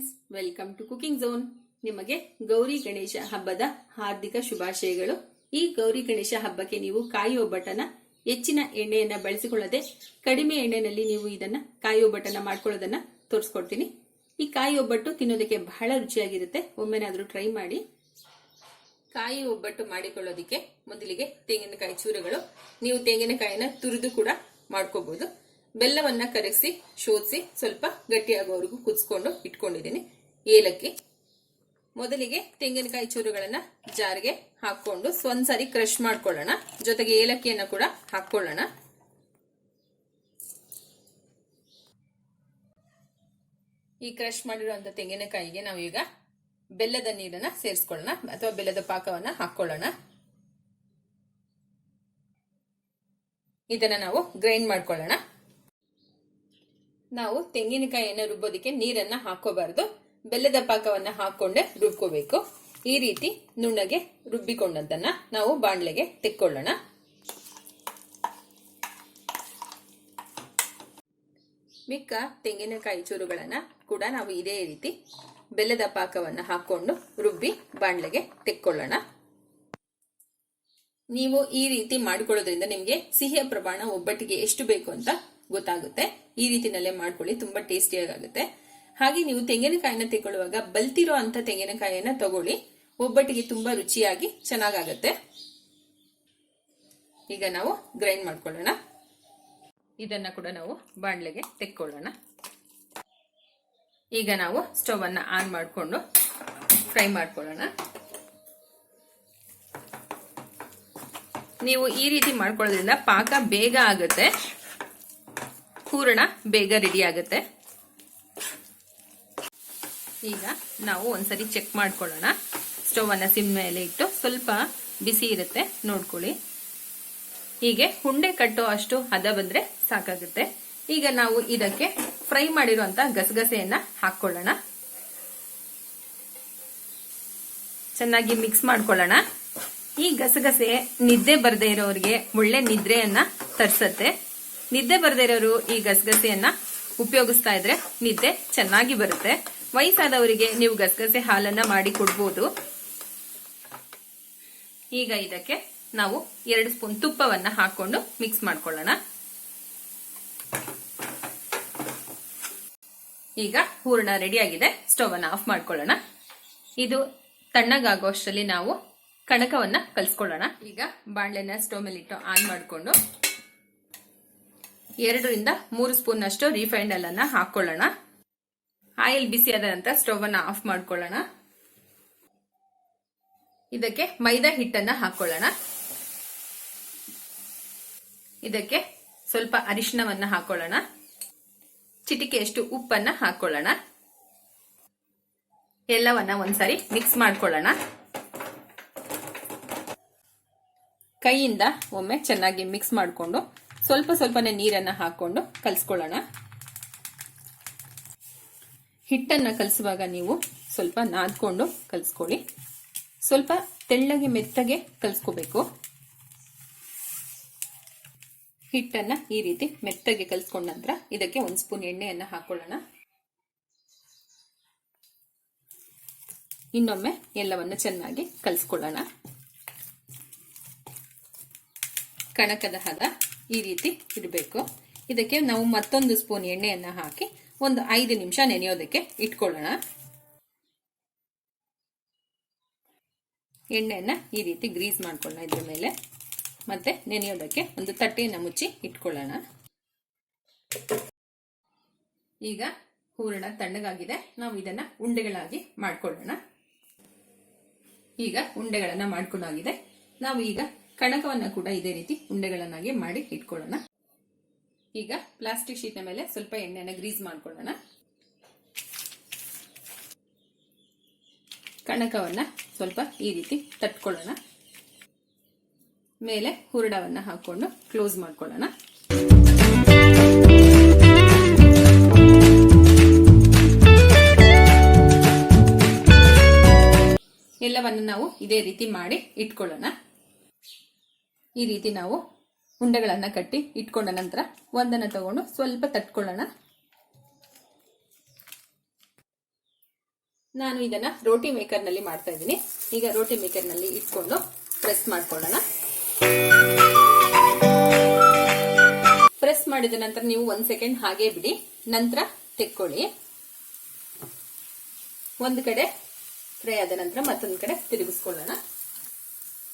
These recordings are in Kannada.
Friends welcome to cooking zone ನಿಮಗೆ ಗೌರಿ ಗಣೇಶ ಹಬ್ಬದ ಹಾರ್ದಿಕ ಶುಭಾಶಯಗಳು. ಈ ಗೌರಿ ಗಣೇಶ ಹಬ್ಬಕ್ಕೆ ನೀವು ಕಾಯಿ ಒಬ್ಬಟ್ಟನ ಹೆಚ್ಚಿನ ಎಣ್ಣೆಯನ್ನ ಬಳಸಿಕೊಳ್ಳದೆ ಕಡಿಮೆ ಎಣ್ಣೆನಲ್ಲಿ ನೀವು ಇದನ್ನ ಕಾಯಿ ಒಬ್ಬಟ್ಟನ ಮಾಡ್ಕೊಳ್ಳೋದನ್ನ ತೋರಿಸ್ಕೊಡ್ತೀನಿ. ಈ ಕಾಯಿ ಒಬ್ಬಟ್ಟು ತಿನ್ನೋದಕ್ಕೆ ಬಹಳ ರುಚಿಯಾಗಿರುತ್ತೆ. ಒಮ್ಮೆನಾದ್ರೂ ಟ್ರೈ ಮಾಡಿ. ಕಾಯಿ ಒಬ್ಬಟ್ಟು ಮಾಡಿಕೊಳ್ಳೋದಿಕ್ಕೆ ಮೊದಲಿಗೆ ತೆಂಗಿನಕಾಯಿ ಚೂರುಗಳು, ನೀವು ತೆಂಗಿನಕಾಯಿನ ತುರಿದು ಕೂಡ ಮಾಡ್ಕೋಬಹುದು ಬೆಲ್ಲವನ್ನ ಕರಗಿಸಿ ಶೋಧಿಸಿ ಸ್ವಲ್ಪ ಗಟ್ಟಿಯಾಗೋವರೆಗೂ ಕುದಿಸ್ಕೊಂಡು ಇಟ್ಕೊಂಡಿದ್ದೀನಿ. ಏಲಕ್ಕಿ. ಮೊದಲಿಗೆ ತೆಂಗಿನಕಾಯಿ ಚೂರುಗಳನ್ನ ಜಾರಿಗೆ ಹಾಕೊಂಡು ಒಂದ್ಸರಿ ಕ್ರಷ್ ಮಾಡ್ಕೊಳ್ಳೋಣ. ಜೊತೆಗೆ ಏಲಕ್ಕಿಯನ್ನ ಕೂಡ ಹಾಕೊಳ್ಳೋಣ ಈ ಕ್ರಶ್ ಮಾಡಿರುವಂತ ತೆಂಗಿನಕಾಯಿಗೆ ನಾವು ಈಗ ಬೆಲ್ಲದ ನೀರನ್ನ ಸೇರಿಸ್ಕೊಳ್ಳೋಣ ಅಥವಾ ಬೆಲ್ಲದ ಪಾಕವನ್ನ ಹಾಕೊಳ್ಳೋಣ ಇದನ್ನ ನಾವು ಗ್ರೈಂಡ್ ಮಾಡ್ಕೊಳ್ಳೋಣ. ನಾವು ತೆಂಗಿನಕಾಯಿಯನ್ನು ರುಬ್ಬೋದಕ್ಕೆ ನೀರನ್ನ ಹಾಕೋಬಾರದು. ಬೆಲ್ಲದ ಪಾಕವನ್ನ ಹಾಕೊಂಡೆ ರುಬ್ಕೋಬೇಕು. ಈ ರೀತಿ ನುಣ್ಣಗೆ ರುಬ್ಬಿಕೊಂಡಂತನ್ನ ನಾವು ಬಾಣ್ಲೆಗೆ ತೆಕ್ಕೊಳ್ಳೋಣ. ಮಿಕ್ಕ ತೆಂಗಿನಕಾಯಿ ಚೂರುಗಳನ್ನ ಕೂಡ ನಾವು ಇದೇ ರೀತಿ ಬೆಲ್ಲದ ಪಾಕವನ್ನ ಹಾಕೊಂಡು ರುಬ್ಬಿ ಬಾಣ್ಲೆಗೆ ತೆಕ್ಕೊಳ್ಳೋಣ. ನೀವು ಈ ರೀತಿ ಮಾಡಿಕೊಳ್ಳೋದ್ರಿಂದ ನಿಮಗೆ ಸಿಹಿಯ ಪ್ರಮಾಣ ಒಬ್ಬಟ್ಟಿಗೆ ಎಷ್ಟು ಬೇಕು ಅಂತ ಗೊತ್ತಾಗುತ್ತೆ. ಈ ರೀತಿನಲ್ಲೇ ಮಾಡ್ಕೊಳ್ಳಿ, ತುಂಬಾ ಟೇಸ್ಟಿಯಾಗುತ್ತೆ ಹಾಗೆ ನೀವು ತೆಂಗಿನಕಾಯಿನ ತೆಗೊಳ್ಳುವಾಗ ಬಲ್ತಿರೋ ಅಂತ ತೆಂಗಿನಕಾಯಿಯನ್ನ ತಗೊಳ್ಳಿ. ಒಬ್ಬಟ್ಟಿಗೆ ತುಂಬಾ ರುಚಿಯಾಗಿ ಚೆನ್ನಾಗಾಗತ್ತೆ. ಈಗ ನಾವು ಗ್ರೈಂಡ್ ಮಾಡ್ಕೊಳ್ಳೋಣ. ಇದನ್ನ ಕೂಡ ನಾವು ಬಾಣ್ಲೆಗೆ ತೆಕ್ಕೊಳ್ಳೋಣ. ಈಗ ನಾವು ಸ್ಟವ್ ಅನ್ನ ಆನ್ ಮಾಡಿಕೊಂಡು ಫ್ರೈ ಮಾಡ್ಕೊಳ್ಳೋಣ. ನೀವು ಈ ರೀತಿ ಮಾಡ್ಕೊಳ್ಳೋದ್ರಿಂದ ಪಾಕ ಬೇಗ ಆಗುತ್ತೆ. ಹೂರಣ ಬೇಗ ರೆಡಿ ಆಗುತ್ತೆ. ಈಗ ನಾವು ಒಂದ್ಸರಿ ಚೆಕ್ ಮಾಡ್ಕೊಳ್ಳೋಣ. ಸ್ಟವ್ ಅನ್ನ ಸಿಮ್ ಮೇಲೆ ಇಟ್ಟು ಸ್ವಲ್ಪ ಬಿಸಿ ಇರುತ್ತೆ, ನೋಡ್ಕೊಳ್ಳಿ. ಹೀಗೆ ಹುಂಡೆ ಕಟ್ಟೋ ಅಷ್ಟು ಹದ ಬಂದ್ರೆ ಸಾಕಾಗುತ್ತೆ. ಈಗ ನಾವು ಇದಕ್ಕೆ ಫ್ರೈ ಮಾಡಿರುವಂತ ಗಸಗಸೆಯನ್ನ ಹಾಕೊಳ್ಳೋಣ ಚೆನ್ನಾಗಿ ಮಿಕ್ಸ್ ಮಾಡ್ಕೊಳ್ಳೋಣ. ಈ ಗಸಗಸೆ ನಿದ್ದೆ ಬರದೇ ಇರೋರಿಗೆ ಒಳ್ಳೆ ನಿದ್ರೆಯನ್ನ ತರ್ಸತ್ತೆ. ನಿದ್ದೆ ಬರದೇ ಇರೋರು ಈ ಗಸಗಸೆಯನ್ನ ಉಪಯೋಗಿಸ್ತಾ ಇದ್ರೆ ನಿದ್ದೆ ಚೆನ್ನಾಗಿ ಬರುತ್ತೆ. ವಯಸ್ಸಾದವರಿಗೆ ನೀವು ಗಸಗಸೆ ಹಾಲನ್ನ ಮಾಡಿ ಕೊಡ್ಬೋದು. ಈಗ ಇದಕ್ಕೆ ನಾವು ಎರಡು ಸ್ಪೂನ್ ತುಪ್ಪವನ್ನ ಹಾಕೊಂಡು ಮಿಕ್ಸ್ ಮಾಡ್ಕೊಳ್ಳೋಣ. ಈಗ ಹೂರಣ ರೆಡಿ ಆಗಿದೆ. ಸ್ಟವ್ ಅನ್ನ ಆಫ್ ಮಾಡ್ಕೊಳ್ಳೋಣ. ಇದು ತಣ್ಣಗಾಗೋ ಅಷ್ಟರಲ್ಲಿ ನಾವು ಕಣಕವನ್ನ ಕಲ್ಸ್ಕೊಳ್ಳೋಣ. ಈಗ ಬಾಣಲೆನ ಸ್ಟವ್ ಇಟ್ಟು ಆನ್ ಮಾಡಿಕೊಂಡು ಎರಡರಿಂದ ಮೂರು ಸ್ಪೂನ್ ಅಷ್ಟು ರಿಫೈಂಡ್ ಅನ್ನ ಹಾಕೊಳ್ಳೋಣ. ಆಯಿಲ್ ಬಿಸಿ ಆದ ನಂತರ ಸ್ಟವ್ ಅನ್ನ ಆಫ್ ಮಾಡ್ಕೊಳ್ಳೋಣ. ಇದಕ್ಕೆ ಮೈದಾ ಹಿಟ್ಟನ್ನ ಹಾಕೊಳ್ಳೋಣ. ಇದಕ್ಕೆ ಸ್ವಲ್ಪ ಅರಿಶಿನವನ್ನ ಹಾಕೊಳ್ಳೋಣ. ಚಿಟಿಕೆಯಷ್ಟು ಉಪ್ಪನ್ನ ಹಾಕೊಳ್ಳೋಣ. ಎಲ್ಲವನ್ನ ಒಂದ್ಸರಿ ಮಿಕ್ಸ್ ಮಾಡ್ಕೊಳ್ಳೋಣ. ಕೈಯಿಂದ ಒಮ್ಮೆ ಚೆನ್ನಾಗಿ ಮಿಕ್ಸ್ ಮಾಡಿಕೊಂಡು ಸ್ವಲ್ಪ ಸ್ವಲ್ಪನೇ ನೀರನ್ನ ಹಾಕೊಂಡು ಕಲಸ್ಕೊಳ್ಳೋಣ. ಹಿಟ್ಟನ್ನ ಕಲಸುವಾಗ ನೀವು ಸ್ವಲ್ಪ ನಾದ್ಕೊಂಡು ಕಲಿಸ್ಕೊಳ್ಳಿ. ಸ್ವಲ್ಪ ತೆಳ್ಳಗೆ ಮೆತ್ತಗೆ ಕಲಸ್ಕೋಬೇಕು. ಹಿಟ್ಟನ್ನ ಈ ರೀತಿ ಮೆತ್ತಗೆ ಕಲಸ್ಕೊಂಡ ನಂತರ ಇದಕ್ಕೆ ಒಂದು ಸ್ಪೂನ್ ಎಣ್ಣೆಯನ್ನ ಹಾಕೊಳ್ಳೋಣ. ಇನ್ನೊಮ್ಮೆ ಎಲ್ಲವನ್ನು ಚೆನ್ನಾಗಿ ಕಲಸ್ಕೊಳ್ಳೋಣ. ಕಣಕದ ಹದ ಈ ರೀತಿ ಇರಬೇಕು ಇದಕ್ಕೆ ನಾವು ಮತ್ತೊಂದು ಸ್ಪೂನ್ ಎಣ್ಣೆಯನ್ನು ಹಾಕಿ ಒಂದು ಐದು ನಿಮಿಷ ನೆನೆಯೋದಕ್ಕೆ ಇಟ್ಕೊಳ್ಳೋಣ. ಎಣ್ಣೆಯನ್ನು ಈ ರೀತಿ ಗ್ರೀಸ್ ಮಾಡ್ಕೊಳ್ಳೋಣ ಇದ್ರ ಮೇಲೆ. ಮತ್ತೆ ನೆನೆಯೋದಕ್ಕೆ ಒಂದು ತಟ್ಟೆಯನ್ನು ಮುಚ್ಚಿ ಇಟ್ಕೊಳ್ಳೋಣ. ಈಗ ಹೂರಣ ತಣ್ಣಗಾಗಿದೆ. ನಾವು ಇದನ್ನ ಉಂಡೆಗಳಾಗಿ ಮಾಡ್ಕೊಳ್ಳೋಣ. ಈಗ ಉಂಡೆಗಳನ್ನ ಮಾಡ್ಕೊಂಡಾಗಿದೆ. ನಾವು ಈಗ ಕಣಕವನ್ನ ಕೂಡ ಇದೇ ರೀತಿ ಉಂಡೆಗಳನ್ನಾಗಿ ಮಾಡಿ ಇಟ್ಕೊಳ್ಳೋಣ. ಈಗ ಪ್ಲಾಸ್ಟಿಕ್ ಶೀಟ್ನ ಮೇಲೆ ಸ್ವಲ್ಪ ಎಣ್ಣೆನ ಗ್ರೀಸ್ ಮಾಡ್ಕೊಳ್ಳೋಣ. ಕಣಕವನ್ನ ಸ್ವಲ್ಪ ಈ ರೀತಿ ತಟ್ಕೊಳ್ಳೋಣ. ಮೇಲೆ ಹುರುಡವನ್ನ ಹಾಕೊಂಡು ಕ್ಲೋಸ್ ಮಾಡ್ಕೊಳ್ಳೋಣ. ಎಲ್ಲವನ್ನು ನಾವು ಇದೇ ರೀತಿ ಮಾಡಿ ಇಟ್ಕೊಳ್ಳೋಣ. ಈ ರೀತಿ ನಾವು ಉಂಡೆಗಳನ್ನ ಕಟ್ಟಿ ಇಟ್ಕೊಂಡ ನಂತರ ಒಂದನ್ನು ತಗೊಂಡು ಸ್ವಲ್ಪ ತಟ್ಕೊಳ್ಳೋಣ. ನಾನು ಇದನ್ನ ರೋಟಿ ಮೇಕರ್ನಲ್ಲಿ ಮಾಡ್ತಾ ಇದ್ದೀನಿ. ಈಗ ರೋಟಿ ಮೇಕರ್ನಲ್ಲಿ ಇಟ್ಕೊಂಡು ಪ್ರೆಸ್ ಮಾಡ್ಕೊಳ್ಳೋಣ. ಪ್ರೆಸ್ ಮಾಡಿದ ನಂತರ ನೀವು ಒಂದು ಸೆಕೆಂಡ್ ಹಾಗೆ ಬಿಡಿ. ನಂತರ ತೆಕ್ಕೊಳ್ಳಿ. ಒಂದು ಕಡೆ ಫ್ರೈ ಆದ ನಂತರ ಮತ್ತೊಂದು ಕಡೆ ತಿರುಗಿಸ್ಕೊಳ್ಳೋಣ.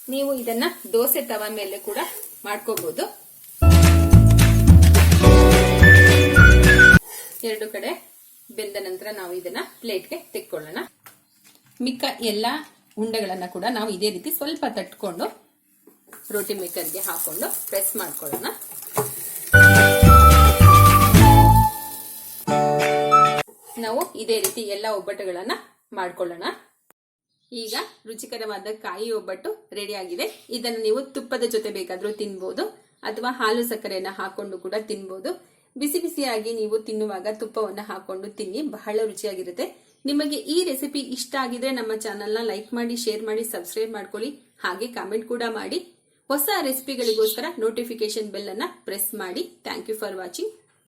ನೀವು ಇದನ್ನ ದೋಸೆ ತವ ಮೇಲೆ ಕೂಡ ಮಾಡ್ಕೋಬಹುದು ಎರಡು ಕಡೆ ಬೆಂದ ನಂತರ ನಾವು ಇದನ್ನ ಪ್ಲೇಟ್ಗೆ ತೆಕ್ಕೊಳ್ಳೋಣ. ಮಿಕ್ಕ ಎಲ್ಲ ಉಂಡೆಗಳನ್ನ ಕೂಡ ನಾವು ಇದೇ ರೀತಿ ಸ್ವಲ್ಪ ತಟ್ಕೊಂಡು ರೋಟಿ ಮೇಕರ್ಗೆ ಹಾಕೊಂಡು ಪ್ರೆಸ್ ಮಾಡ್ಕೊಳ್ಳೋಣ. ನಾವು ಇದೇ ರೀತಿ ಎಲ್ಲ ಒಬ್ಬಟ್ಟುಗಳನ್ನ ಮಾಡ್ಕೊಳ್ಳೋಣ. ಈಗ ರುಚಿಕರವಾದ ಕಾಯಿ ಒಬ್ಬಟ್ಟು ರೆಡಿ ಆಗಿದೆ. ಇದನ್ನು ನೀವು ತುಪ್ಪದ ಜೊತೆ ಬೇಕಾದ್ರೂ ತಿನ್ಬೋದು, ಅಥವಾ ಹಾಲು ಸಕ್ಕರೆಯನ್ನು ಹಾಕೊಂಡು ಕೂಡ ತಿನ್ಬೋದು. ಬಿಸಿ ಬಿಸಿಯಾಗಿ ನೀವು ತಿನ್ನುವಾಗ ತುಪ್ಪವನ್ನು ಹಾಕೊಂಡು ತಿನ್ನಿ, ಬಹಳ ರುಚಿಯಾಗಿರುತ್ತೆ. ನಿಮಗೆ ಈ ರೆಸಿಪಿ ಇಷ್ಟ ಆಗಿದ್ರೆ ನಮ್ಮ ಚಾನೆಲ್ನ ಲೈಕ್ ಮಾಡಿ, ಶೇರ್ ಮಾಡಿ, ಸಬ್ಸ್ಕ್ರೈಬ್ ಮಾಡ್ಕೊಳ್ಳಿ. ಹಾಗೆ ಕಾಮೆಂಟ್ ಕೂಡ ಮಾಡಿ. ಹೊಸ ರೆಸಿಪಿಗಳಿಗೋಸ್ಕರ ನೋಟಿಫಿಕೇಶನ್ ಬೆಲ್ ಅನ್ನ ಪ್ರೆಸ್ ಮಾಡಿ. Thank you for watching